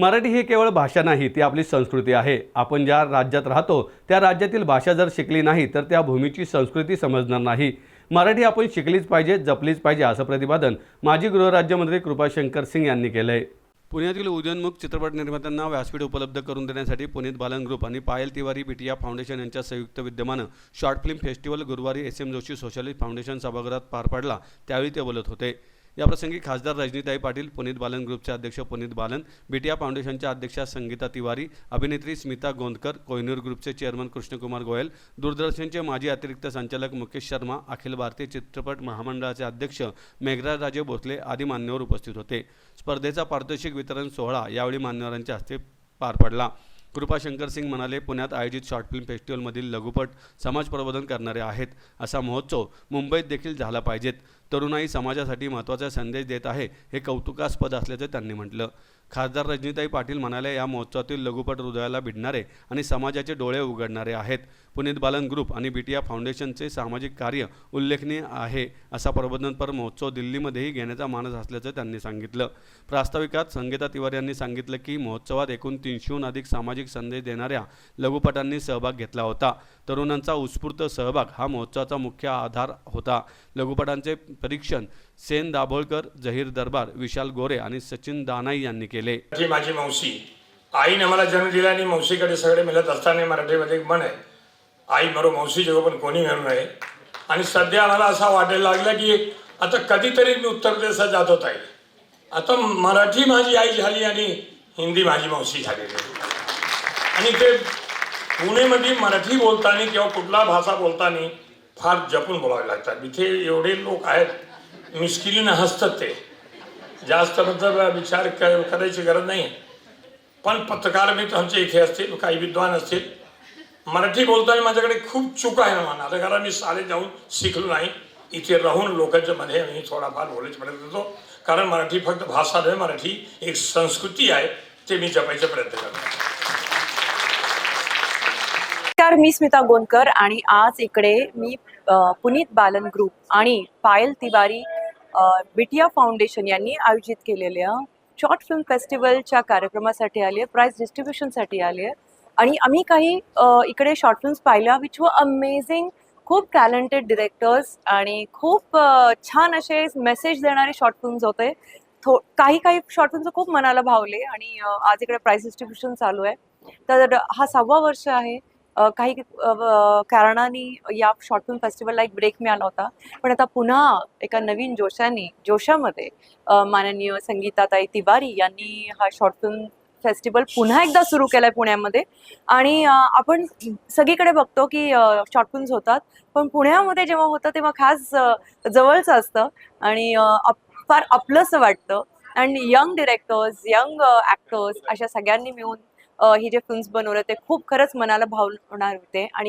मराठी ही केवळ भाषा नाही ती आपली संस्कृती आहे. आपण ज्या राज्यात राहतो त्या राज्यातील भाषा जर शिकली नाही तर त्या भूमीची संस्कृती समजणार नाही. मराठी आपण शिकलीच पाहिजे जपलीच पाहिजे असं प्रतिपादन माजी गृहराज्यमंत्री कृपाशंकर सिंग यांनी केलं आहे पुण्यातील उदयोन्मुख चित्रपट निर्मात्यांना व्यासपीठ उपलब्ध करून देण्यासाठी पुनीत बालन ग्रुप आणि पायल तिवारी बिटिया फाउंडेशन यांच्या संयुक्त विद्यमानं शॉर्ट फिल्म फेस्टिवल गुरुवारी S M Joshi socialist foundation सभागृहात पार पडला त्यावेळी ते बोलत होते. याप्रसंगी खासदार रजनीताई पाटील पुनीत बालन ग्रुपचे अध्यक्ष पुनीत बालन बिटिया फाउंडेशनच्या अध्यक्षा संगीता तिवारी अभिनेत्री स्मिता गोंदकर कोहिनूर ग्रुपचे चेअरमन कृष्णकुमार गोयल दूरदर्शनचे माजी अतिरिक्त संचालक मुकेश शर्मा अखिल भारतीय चित्रपट महामंडळाचे अध्यक्ष मेघराज राजे भोसले आदी मान्यवर उपस्थित होते. स्पर्धेचा पारितोषिक वितरण सोहळा यावेळी मान्यवरांच्या हस्ते पार पडला. कृपाशंकर सिंग म्हणाले पुण्यात आयोजित शॉर्ट फिल्म फेस्टिवलमधील लघुपट समाज प्रबोधन करणारे आहेत. असा महोत्सव मुंबईत देखील झाला पाहिजेत. तरुणाई समाजासाठी महत्त्वाचा संदेश देत आहे हे कौतुकास्पद असल्याचं त्यांनी म्हटलं. खासदार रजनीताई पाटील म्हणाले या महोत्सवातील लघुपट हृदयाला भिडणारे आणि समाजाचे डोळे उघडणारे आहेत. पुनीत बालन ग्रुप आणि बीटिया फाउंडेशनचे सामाजिक कार्य उल्लेखनीय आहे असा प्रबोधनपर महोत्सव दिल्लीमध्येही घेण्याचा मानस असल्याचं त्यांनी सांगितलं. प्रास्ताविकात संगीता तिवारी यांनी सांगितलं की महोत्सवात एकूण तीनशेहून अधिक सामाजिक संदेश देणाऱ्या लघुपटांनी सहभाग घेतला होता. तरुणांचा उत्स्फूर्त सहभाग हा महोत्सवाचा मुख्य आधार होता. लघुपटांचे परीक्षण सेन दाभोळकर जहीर दरबार विशाल गोरे आणि सचिन दानाई यांनी केले. जी माझी मावशी आईने मला जन्म दिला आणि मावशीकडे सगळे मिळत असताना मराठीमध्ये एक म्हण आहे आई मरो मावशी जेव्हा पण कोणी मिळू नये. आणि सध्या मला असा वाटायला लागला की आता कधीतरी मी उत्तर प्रदेशात जात होत आहे आता मराठी माझी आई झाली आणि हिंदी माझी मावशी झालेली आणि ते पुणेमध्ये मराठी बोलताना किंवा कुठला भाषा बोलताना फार जपून बोलावे लागतात. इथे एवढे लोक आहेत मिश्किलीनं हसतात ते. जास्त मतलब विचार क- करायची गरज नाही. पण पत्रकार मित्र आमचे इथे असतील काही विद्वान असतील. मराठी बोलताना माझ्याकडे खूप चूक आहे ना म्हणा. कारण मी शाळेत जाऊन शिकलो नाही. इथे राहून लोकांच्या मध्ये मी थोडाफार बोलायचा प्रयत्न करतो. कारण मराठी फक्त भाषा नव्हे मराठी एक संस्कृती आहे ते मी जपायचा प्रयत्न करतो. नमस्कार मी स्मिता गोंदकर आणि आज इकडे मी पुनीत बालन ग्रुप आणि पायल तिवारी बिटिया फाउंडेशन यांनी आयोजित केलेल्या शॉर्ट फिल्म फेस्टिवलच्या कार्यक्रमासाठी आले प्राईज डिस्ट्रीब्युशनसाठी आले आहे आणि आम्ही काही इकडे शॉर्ट फिल्म्स पाहिल्या विच व अमेझिंग खूप टॅलेंटेड डिरेक्टर्स आणि खूप छान असे मेसेज देणारे शॉर्ट फिल्म्स होते. थो काही काही शॉर्ट फिल्म्स खूप मनाला भावले आणि आज इकडे प्राईज डिस्ट्रीब्युशन चालू आहे. तर हा सहावा वर्ष आहे. काही अ, कारणाने या शॉर्ट फिल्म फेस्टिवलला एक ब्रेक मिळाला होता. पण आता पुन्हा एका नवीन जोशाने जोशामध्ये माननीय संगीताताई तिवारी यांनी हा शॉर्ट फिल्म फेस्टिवल पुन्हा एकदा सुरू केलाय पुण्यामध्ये. आणि आपण सगळीकडे बघतो की शॉर्ट फिल्म्स होतात. पण पुण्यामध्ये जेव्हा होतं तेव्हा खास जवळचं असतं. आणि फार आपलंसं वाटतं. And young directors young actors अशा सगळ्यांनी मिळून ही जे फिल्म्स बनवले ते खूप खरंच मनाला भावणार होते. आणि